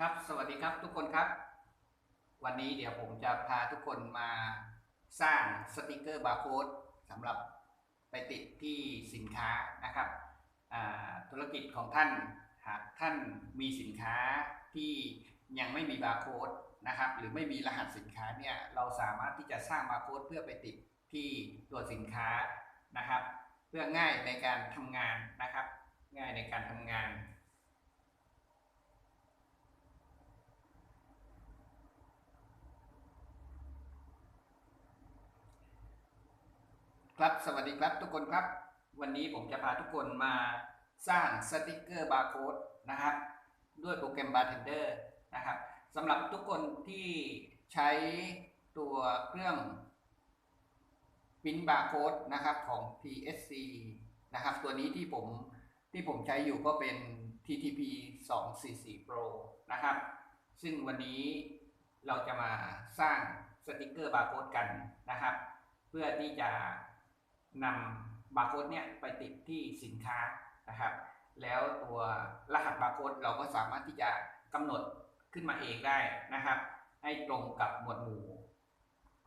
ครับสวัสดีครับทุกคนครับ วันนี้เดี๋ยวผมจะพาทุกคนมาสร้างสติกเกอร์บาร์โค้ดสำหรับไปติดที่สินค้านะครับธุรกิจของท่านหากท่านมีสินค้าที่ยังไม่มีบาร์โค้ดนะครับหรือไม่มีรหัสสินค้าเนี่ยเราสามารถที่จะสร้างบาร์โค้ดเพื่อไปติดที่ตัวสินค้านะครับ เพื่อง่ายในการทำงานนะครับ ง่ายในการทำงาน ครับสวัสดีครับทุกคนครับ วันนี้ผมจะพาทุกคนมาสร้างสติกเกอร์บาร์โค้ดนะครับด้วยโปรแกรม Bartender นะครับสำหรับทุกคนที่ใช้ตัวเครื่องพิมพ์บาร์โค้ดนะครับของ PSC นะครับตัวนี้ที่ผมที่ผมใช้อยู่ก็เป็น TTP 244 Pro นะครับซึ่งวันนี้เราจะมาสร้างสติกเกอร์บาร์โค้ดกันนะครับ เพื่อที่จะ นำบาร์โค้ดเนี่ยไปติดที่สินค้านะครับ แล้วตัวรหัสบาร์โค้ดเราก็สามารถที่จะกำหนดขึ้นมาเองได้นะครับ ให้ตรงกับหมวดหมู่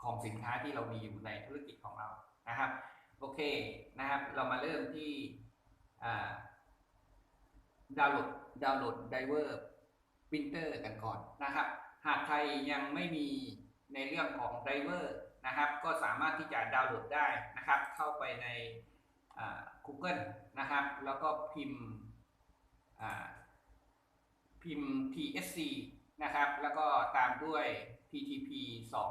ของสินค้าที่เรามีอยู่ในธุรกิจของเรานะครับ โอเคนะครับ เรามาเริ่มที่ดาวน์โหลดดาวน์โหลดไดเวอร์ปรินเตอร์กันก่อนนะครับ หากใครยังไม่มีในเรื่องของไดเวอร์ นะครับ ก็สามารถที่จะดาวน์โหลดได้นะครับ เข้าไปใน Google นะครับ แล้วก็พิมพ์พิมพ์ TSC นะครับ แล้วก็ตามด้วย TTP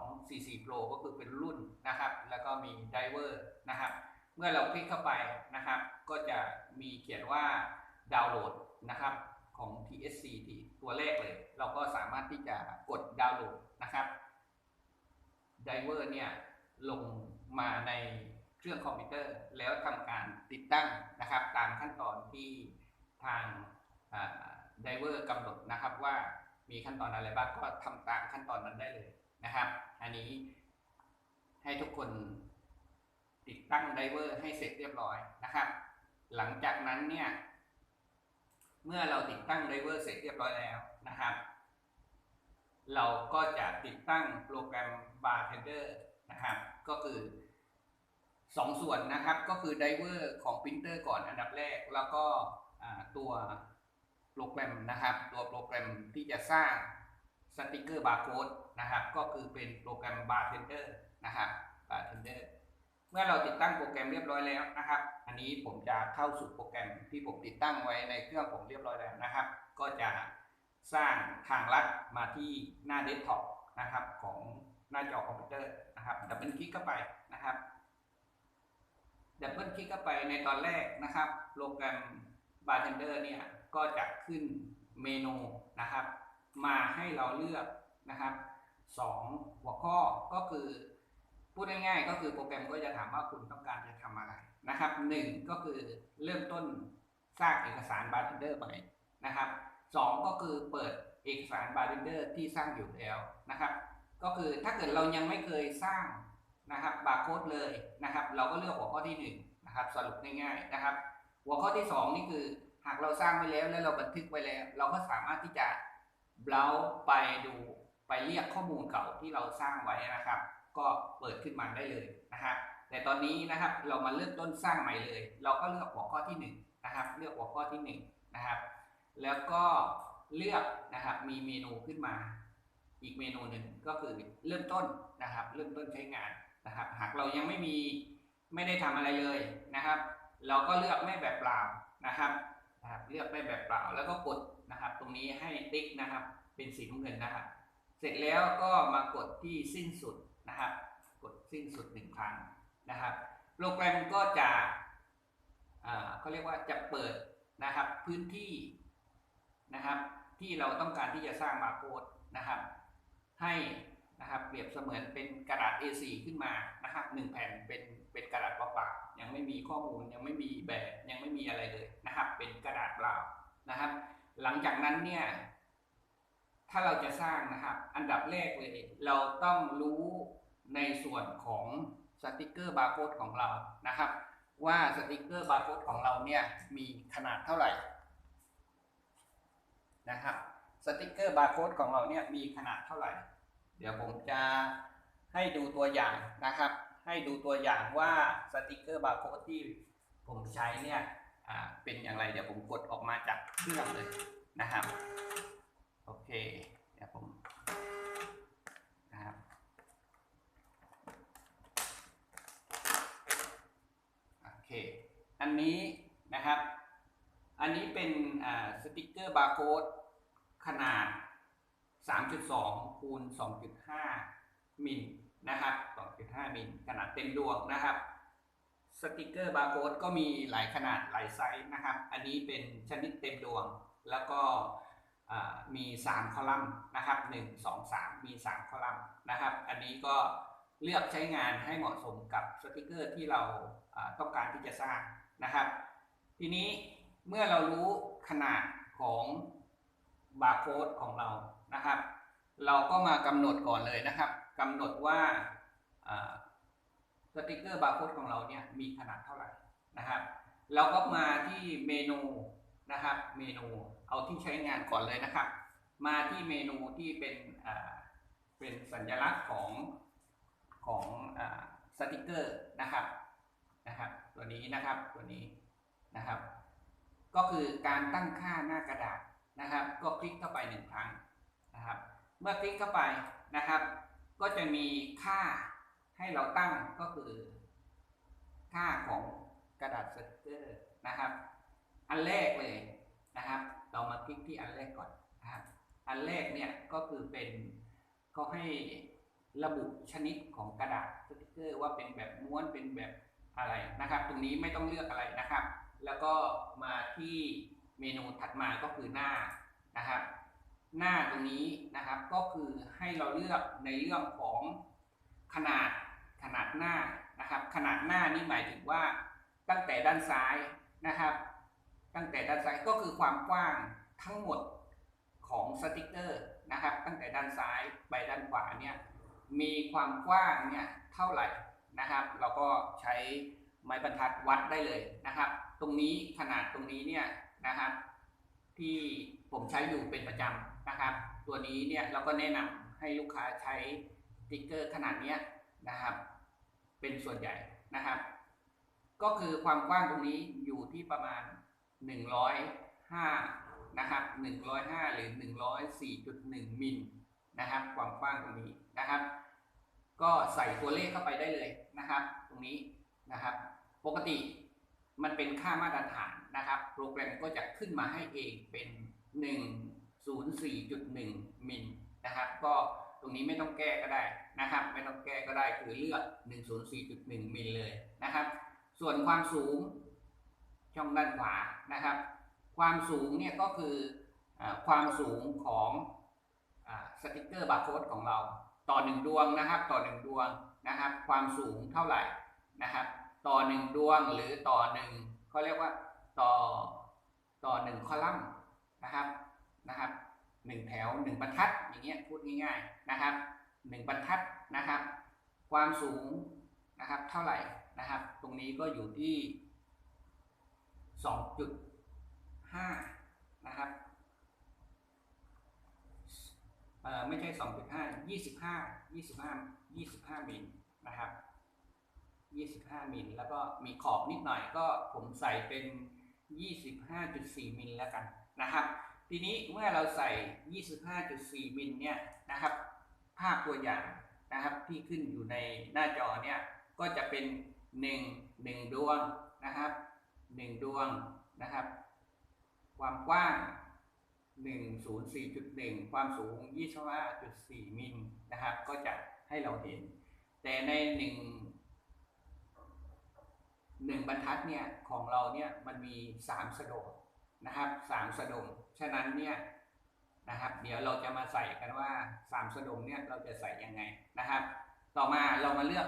244 Pro ก็คือเป็นรุ่นนะครับ แล้วก็มีไดเวอร์นะครับ เมื่อเราคลิกเข้าไปนะครับ ก็จะมีเขียนว่าดาวน์โหลดนะครับของ TSC ที่ตัวแรกเลย เราก็สามารถที่จะกดดาวน์โหลดนะครับ ไดเวอร์เนี่ยลงมาในเครื่องคอมพิวเตอร์ แล้วทำการติดตั้งนะครับ ตามขั้นตอนที่ทางไดเวอร์กำหนดนะครับว่ามีขั้นตอนอะไรบ้างก็ทำตามขั้นตอนนั้นได้เลยนะครับ อันนี้ให้ทุกคนติดตั้งไดเวอร์ให้เสร็จเรียบร้อยนะครับ หลังจากนั้นเนี่ยเมื่อเราติดตั้งไดเวอร์เสร็จเรียบร้อยแล้วนะครับ เราก็จะติดตั้งโปรแกรม Bartender นะครับ ก็คือสองส่วนนะครับก็คือไดเวอร์ของปรินเตอร์ก่อนอันดับแรก แล้วก็ตัวโปรแกรมนะครับ ตัวโปรแกรมที่จะสร้างสติกเกอร์บาร์โค้ดนะครับ ก็คือเป็นโปรแกรม Bartender นะครับ Bartender เมื่อเราติดตั้งโปรแกรมเรียบร้อยแล้วนะครับ อันนี้ผมจะเข้าสู่โปรแกรมที่ผมติดตั้งไว้ในเครื่องผมเรียบร้อยแล้วนะครับ ก็จะ สร้างทางลัดมาที่หน้าเดสก์ท็อปนะครับของหน้าจอคอมพิวเตอร์นะครับดับเบิลคลิกเข้าไปนะครับดับเบิลคลิกเข้าไปในตอนแรกนะครับ โปรแกรม Bartender เนี่ยก็จะขึ้นเมนูนะครับ มาให้เราเลือกนะครับสองหัวข้อก็คือพูดง่ายๆก็คือโปรแกรมก็จะถามว่าคุณต้องการจะทำอะไรนะครับหนึ่งก็คือเริ่มต้นสร้างเอกสาร Bartender ใหม่นะครับ สองก็คือเปิดเอกสาร Bartender ที่สร้างอยู่แล้วนะครับ ก็คือถ้าเกิดเรายังไม่เคยสร้างนะครับบาร์โค้ดเลยนะครับ เราก็เลือกหัวข้อที่หนึ่งนะครับสรุปง่ายๆนะครับ หัวข้อที่สองนี่คือหากเราสร้างไว้แล้วแล้วเราบันทึกไว้แล้ว เราก็สามารถที่จะเบราว์ไปดูไปเรียกข้อมูลเก่าที่เราสร้างไว้นะครับ ก็เปิดขึ้นมาได้เลยนะครับแต่ตอนนี้นะครับเรามาเริ่มต้นสร้างใหม่เลย เราก็เลือกหัวข้อที่1นะครับ เลือกหัวข้อที่1นะครับ แล้วก็เลือกนะครับมีเมนูขึ้นมา อีกเมนูหนึ่งก็คือเริ่มต้นนะครับ เริ่มต้นใช้งานนะครับ หากเรายังไม่มีไม่ได้ทำอะไรเลยนะครับ เราก็เลือกไม่แบบเปล่านะครับนะครับ เลือกไม่แบบเปล่าแล้วก็กดนะครับ ตรงนี้ให้ติ๊กนะครับ เป็นสีน้ำเงินนะครับ เสร็จแล้วก็มากดที่สิ้นสุดนะครับ กดสิ้นสุดหนึ่งครั้งนะครับ โปรแกรมก็จะเขาเรียกว่าจะเปิดนะครับพื้นที่ นะครับ ที่เราต้องการที่จะสร้างบาร์โค้ดนะครับ ให้นะครับเปรียบเสมือนเป็นกระดาษ A4 ขึ้นมานะครับหนึ่งแผ่นเป็นเป็นกระดาษเปล่าๆยังไม่มีข้อมูลยังไม่มีแบบยังไม่มีอะไรเลยนะครับ เป็นกระดาษเปล่านะครับ หลังจากนั้นเนี่ยถ้าเราจะสร้างนะครับ อันดับแรกเลย เราต้องรู้ในส่วนของสติกเกอร์บาร์โค้ดของเรานะครับ ว่าสติกเกอร์บาร์โค้ดของเราเนี่ยมีขนาดเท่าไหร่ นะครับสติกเกอร์บาร์โค้ดของเราเนี่ยมีขนาดเท่าไหร่ เดี๋ยวผมจะให้ดูตัวอย่างนะครับ ให้ดูตัวอย่างว่าสติกเกอร์บาร์โค้ดที่ผมใช้เนี่ยเป็นอย่างไร เดี๋ยวผมกดออกมาจากเครื่องเลยนะครับ โอเค เดี๋ยวผมนะครับโอเค อันนี้นะครับ อันนี้เป็นสติกเกอร์บาร์โค้ดขนาด 3.2 คูณ 2.5 มิลนะครับ 2.5 มิลขนาดเต็มดวงนะครับ สติกเกอร์บาร์โค้ดก็มีหลายขนาดหลายไซส์นะครับ อันนี้เป็นชนิดเต็มดวง แล้วก็อ่ามี 3 คอลัมน์นะครับ 1 2 3 มี 3 คอลัมน์นะครับ อันนี้ก็เลือกใช้งานให้เหมาะสมกับสติกเกอร์ที่เราต้องการที่จะสร้างนะครับ ทีนี้ เมื่อเรารู้ขนาดของบาร์โค้ดของเรานะครับ เราก็มากำหนดก่อนเลยนะครับกำหนดว่าสติกเกอร์บาร์โค้ดของเราเนี่ยมีขนาดเท่าไหร่นะครับ เราก็มาที่เมนูนะครับเมนูเอาที่ใช้งานก่อนเลยนะครับ มาที่เมนูที่เป็นเป็นสัญลักษณ์ของของอสติกเกอร์นะครับนะครับ ตัวนี้นะครับตัวนี้นะครับ ก็คือการตั้งค่าหน้ากระดาษนะครับ ก็คลิกเข้าไปหนึ่งครั้งนะครับ เมื่อคลิกเข้าไปนะครับ ก็จะมีค่าให้เราตั้งก็คือ ค่าของกระดาษสติกเกอร์นะครับ อันแรกเลยนะครับ เรามาคลิกที่อันแรกก่อนนะครับ อันแรกเนี่ยก็คือเป็นก็ให้ระบุชนิดของกระดาษสติกเกอร์ว่าเป็นแบบม้วนเป็นแบบอะไรนะครับ ตรงนี้ไม่ต้องเลือกอะไรนะครับ แล้วก็มาที่เมนูถัดมาก็คือหน้านะครับ หน้าตรงนี้นะครับก็คือให้เราเลือกในเรื่องของขนาดขนาดหน้านะครับ ขนาดหน้านี่หมายถึงว่าตั้งแต่ด้านซ้ายนะครับ ตั้งแต่ด้านซ้ายก็คือความกว้างทั้งหมดของสติกเกอร์นะครับ ตั้งแต่ด้านซ้ายไปด้านขวาเนี่ยมีความกว้างเนี่ยเท่าไหร่นะครับ เราก็ใช้ไม้บรรทัดวัดได้เลยนะครับ ตรงนี้ขนาดตรงนี้เนี่ยนะครับ ที่ผมใช้อยู่เป็นประจำนะครับ ตัวนี้เนี่ยเราก็แนะนำให้ลูกค้าใช้ติ๊กเกอร์ขนาดเนี้ยนะครับ เป็นส่วนใหญ่นะครับ ก็คือความกว้างตรงนี้อยู่ที่ประมาณ 105นะครับ105 หรือ 104.1มิลนะครับ ความกว้างตรงนี้นะครับ ก็ใส่ตัวเลขเข้าไปได้เลยนะครับ ตรงนี้นะครับ ปกติ มันเป็นค่ามาตรฐานนะครับ โปรแกรมก็จะขึ้นมาให้เองเป็น 104.1 มิลนะครับ ก็ตรงนี้ไม่ต้องแก้ก็ได้นะครับ ไม่ต้องแก้ก็ได้คือเลือก 104.1 มิลเลยนะครับ ส่วนความสูงช่องด้านขวานะครับ ความสูงเนี่ยก็คืออความสูงของอสติกเกอร์บาร์โค้ดของเรา ต่อหนึ่งดวงนะครับ ต่อหนึ่งดวงนะครับ ความสูงเท่าไหร่นะครับ ต่อหนึ่งดวงหรือต่อหนึ่งเขาเรียกว่าต่อต่อหนึ่งคอลัมน์นะครับนะครับหนึ่งแถวหนึ่งบรรทัดอย่างเงี้ยพูดง่ายๆนะครับหนึ่งบรรทัดนะครับ ความสูงนะครับเท่าไหร่นะครับ ตรงนี้ก็อยู่ที่สองจุดห้านะครับเอ่อไม่ใช่สองจุดห้ายี่สิบห้ายี่สิบห้ายี่สิบห้ามิลนะครับ 25 มิลแล้วก็มีขอบนิดหน่อยก็ผมใส่เป็น 25.4 มิลแล้วกันนะครับ ทีนี้เมื่อเราใส่ 25.4 มิลเนี่ยนะครับ ภาพตัวอย่างนะครับที่ขึ้นอยู่ในหน้าจอเนี่ยก็จะเป็น 1 1 ดวงนะครับ 1 ดวงนะครับ ความกว้าง 104.1 ความสูง 25.4 มิลนะครับ ก็จะให้เราเห็น แต่ใน 1 หนึ่งบรรทัดเนี่ยของเราเนี่ยมันมีสามสะดงนะครับสามสะดงฉะนั้นเนี่ยนะครับ เดี๋ยวเราจะมาใส่กันว่าสามสะดงเนี่ยเราจะใส่ยังไงนะครับ ต่อมาเรามาเลือก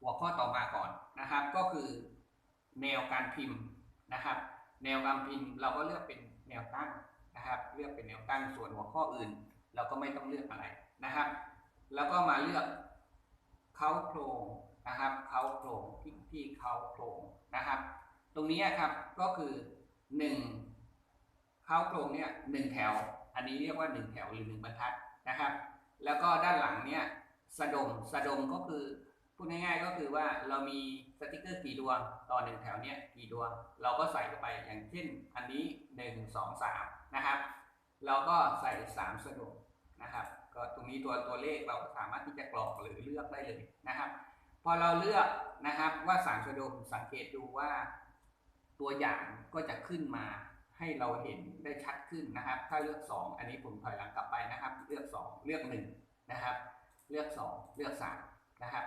หัวข้อต่อมาก่อนนะครับ ก็คือแนวการพิมพ์นะครับ แนวการพิมพ์เราก็เลือกเป็นแนวตั้งนะครับ เลือกเป็นแนวตั้งส่วนหัวข้ออื่น เราก็ไม่ต้องเลือกอะไรนะครับ แล้วก็มาเลือกเข้าโครง นะครับเขาโครงที่ที่เขาโครงนะครับ ตรงนี้ครับก็คือ1เข้าโครงเนี่ยหนึ่งแถว อันนี้เรียกว่าหนึ่งแถวหรือหนึ่งบรรทัดนะครับ แล้วก็ด้านหลังเนี่ยสะดมสะดมก็คือพูดง่ายๆก็คือว่าเรามีสติกเกอร์กี่ดวงต่อหนึ่งแถวเนี่ยกี่ดวง เราก็ใส่เข้าไปอย่างเช่น อันนี้หนึ่งสองสามนะครับ เราก็ใส่สามสะดมนะครับ ก็ตรงนี้ตัวตัวเลขเราสามารถที่จะกรอกหรือเลือกได้เลยนะครับ พอเราเลือกนะครับว่าสารสะดมสังเกตดูว่า ตัวอย่างก็จะขึ้นมาให้เราเห็นได้ชัดขึ้นนะครับ ถ้าเลือก 2 อันนี้ผมถอยหลังกลับไปนะครับ เลือก 2 เลือก1นะครับ เลือก 2 เลือก3นะครับ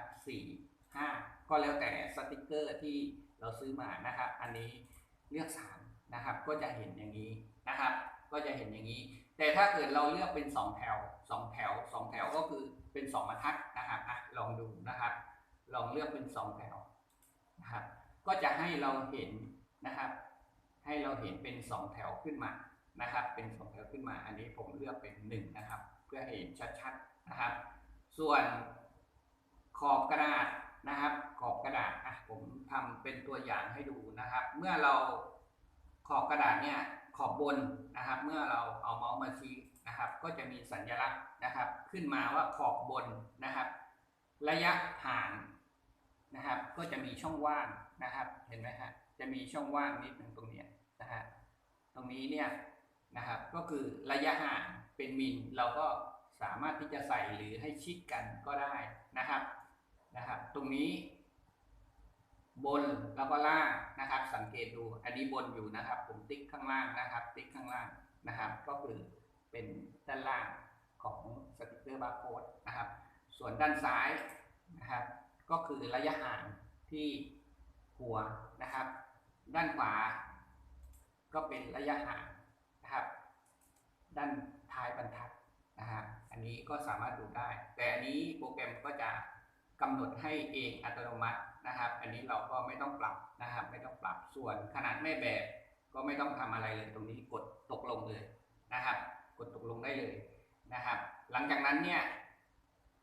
4 5 ก็แล้วแต่สติกเกอร์ที่เราซื้อมานะครับ อันนี้เลือก3นะครับก็จะเห็นอย่างนี้นะครับ ก็จะเห็นอย่างนี้ แต่ถ้าเกิดเราเลือกเป็น 2 แถว 2 แถว 2 แถวก็คือเป็น 2บรรทัดนะครับอะลองดูนะครับ ลองเลือกเป็น2แถวนะครับก็จะให้เราเห็นนะครับ ให้เราเห็นเป็น2แถวขึ้นมานะครับ เป็น2แถวขึ้นมา อันนี้ผมเลือกเป็น1นะครับ เพื่อเห็นชัดๆนะครับ ส่วนขอบกระดาษนะครับ ขอบกระดาษอะผมทำเป็นตัวอย่างให้ดูนะครับ เมื่อเราขอบกระดาษเนี่ยขอบบนนะครับ เมื่อเราเอาเมาส์มาชี้นะครับ ก็จะมีสัญลักษณ์นะครับ ขึ้นมาว่าขอบบนนะครับ ระยะห่าง นะครับ ก็จะมีช่องว่างนะครับ เห็นไหมฮะ จะมีช่องว่างนิดหนึ่งตรงนี้นะฮะ ตรงนี้เนี่ยนะครับ ก็คือระยะห่างเป็นมิลเราก็สามารถที่จะใส่หรือให้ชิดกันก็ได้นะครับ นะครับ ตรงนี้ บนแล้วก็ล่างนะครับ สังเกตดู อันนี้บนอยู่นะครับ ผมติ๊กข้างล่างนะครับ ติ๊กข้างล่างนะครับ ก็คือเป็นด้านล่างของสติกเกอร์บาร์โค้ดนะครับ ส่วนด้านซ้ายนะครับ ก็คือระยะห่างที่หัวนะครับ ด้านขวา ก็เป็นระยะห่างนะครับ ด้านท้ายบรรทัดนะฮะอันนี้ก็สามารถดูได้ แต่อันนี้โปรแกรมก็จะกำหนดให้เองอัตโนมัตินะครับ อันนี้เราก็ไม่ต้องปรับนะครับ ไม่ต้องปรับส่วนขนาดแม่แบบก็ไม่ต้องทำอะไรเลยตรงนี้กดตกลงเลยนะครับ กดตกลงได้เลยนะครับ หลังจากนั้นเนี่ย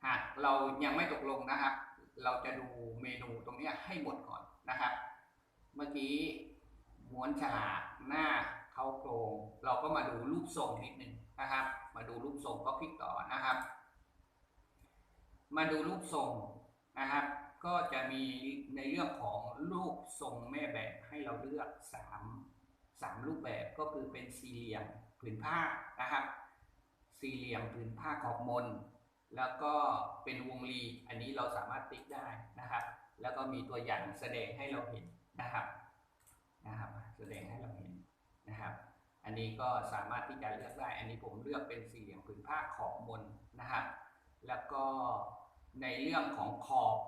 หากเรายังไม่ตกลงนะครับ เราจะดูเมนูตรงนี้ให้หมดก่อนนะครับ เมื่อกี้ม้วนฉลากหน้าเข้าโครงเราก็มาดูรูปทรงนิดนึงนะครับ มาดูรูปทรงก็คลิกต่อนะครับ มาดูรูปทรงนะครับ ก็จะมีในเรื่องของรูปทรงแม่แบบให้เราเลือกสามสามรูปแบบก็คือเป็นสี่เหลี่ยมผืนผ้านะครับ สี่เหลี่ยมผืนผ้าขอบมน แล้วก็เป็นวงรี อันนี้เราสามารถติ๊กได้นะครับ แล้วก็มีตัวอย่างแสดงให้เราเห็นนะครับนะครับ แสดงให้เราเห็นนะครับ อันนี้ก็สามารถที่จะเลือกได้ อันนี้ผมเลือกเป็นสี่เหลี่ยมผืนผ้าขอบบนนะครับ แล้วก็ในเรื่องของขอบ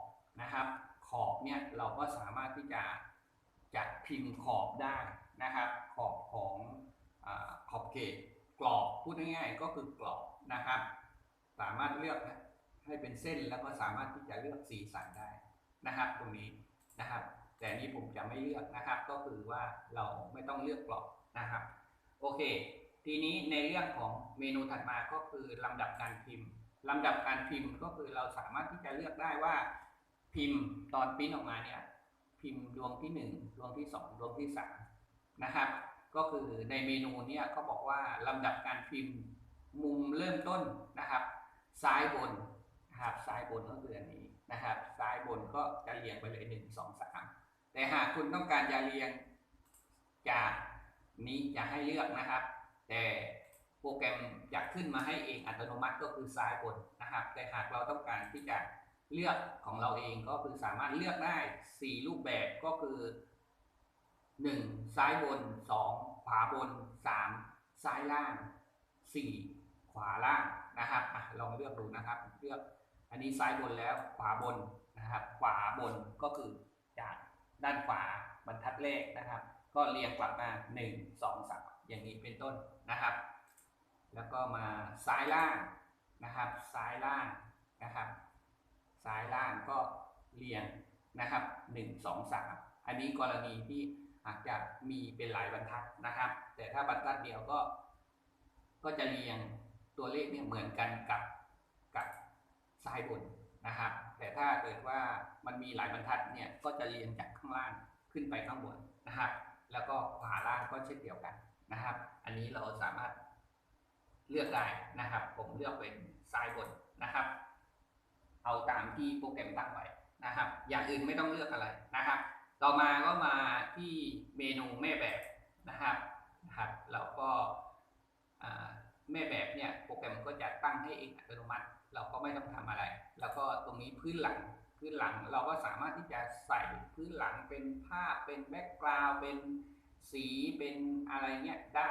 นะครับ ขอบเนี่ยเราก็สามารถที่จะจัดพิมพ์ขอบได้นะครับ ขอบของอขอบเขตกรอบพูดง่ายๆก็คือกรอบนะครับ สามารถเลือกให้เป็นเส้นแล้วก็สามารถที่จะเลือกสีสันได้นะครับ ตรงนี้นะครับ แต่นี้ผมจะไม่เลือกนะครับ ก็คือว่าเราไม่ต้องเลือกกรอบนะครับ โอเค ทีนี้ในเรื่องของเมนูถัดมาก็คือลำดับการพิมพ์ลำดับการพิมพ์ก็คือเราสามารถที่จะเลือกได้ว่าพิมพ์ตอนปิ้นออกมาเนี่ยพิมพ์ดวงที่หนึ่งดวงที่สองดวงที่สามนะครับ ก็คือในเมนูเนี่ยเขาบอกว่าลำดับการพิมพ์มุมเริ่มต้นนะครับ ซ้ายบนนะครับซ้ายบนก็คืออันนี้นะครับซ้ายบนก็จะเรียงไปเลยหนึ่งสองสามแต่หากคุณต้องการจะเรียงจากนี้จะให้เลือกนะครับ แต่โปรแกรมจะขึ้นมาให้เองอัตโนมัติก็คือซ้ายบนนะครับ แต่หากเราต้องการที่จะเลือกของเราเองก็คือสามารถเลือกได้ 4 รูปแบบก็คือ 1 ซ้ายบน 2 ขวาบน 3 ซ้ายล่าง 4 ขวาล่างนะครับอะลองเลือกดูนะครับ เลือกอันนี้ซ้ายบนแล้วขวาบนนะครับ ขวาบนก็คือจากด้านขวาบรรทัดแรกนะครับ ก็เรียงกลับมา1 2 3อย่างนี้เป็นต้นนะครับ แล้วก็มาซ้ายล่างนะครับ ซ้ายล่างนะครับ ซ้ายล่างก็เรียงนะครับ1 2 3 อันนี้กรณีที่อาจจะมีเป็นหลายบรรทัดนะครับ แต่ถ้าบรรทัดเดียวก็ก็จะเรียง ตัวเลขเนี่ยเหมือนกันกับกับซ้ายบนนะครับ แต่ถ้าเกิดว่ามันมีหลายบรรทัดเนี่ยก็จะเรียงจากข้างล่างขึ้นไปข้างบนนะครับ แล้วก็ขวาล่างก็เช่นเดียวกันนะครับ อันนี้เราสามารถเลือกได้นะครับ ผมเลือกเป็นซ้ายบนนะครับ เอาตามที่โปรแกรมตั้งไว้นะครับ อย่างอื่นไม่ต้องเลือกอะไรนะครับ ต่อมาก็มาที่เมนูแม่แบบนะครับนะครับ เราก็ แม่แบบเนี่ยโปรแกรมก็จะตั้งให้เองอัตโนมัติ เราก็ไม่ต้องทำอะไร แล้วก็ตรงนี้พื้นหลังพื้นหลังเราก็สามารถที่จะใส่พื้นหลังเป็นภาพเป็นแบ็กกราวด์เป็นสีเป็นอะไรเนี่ยได้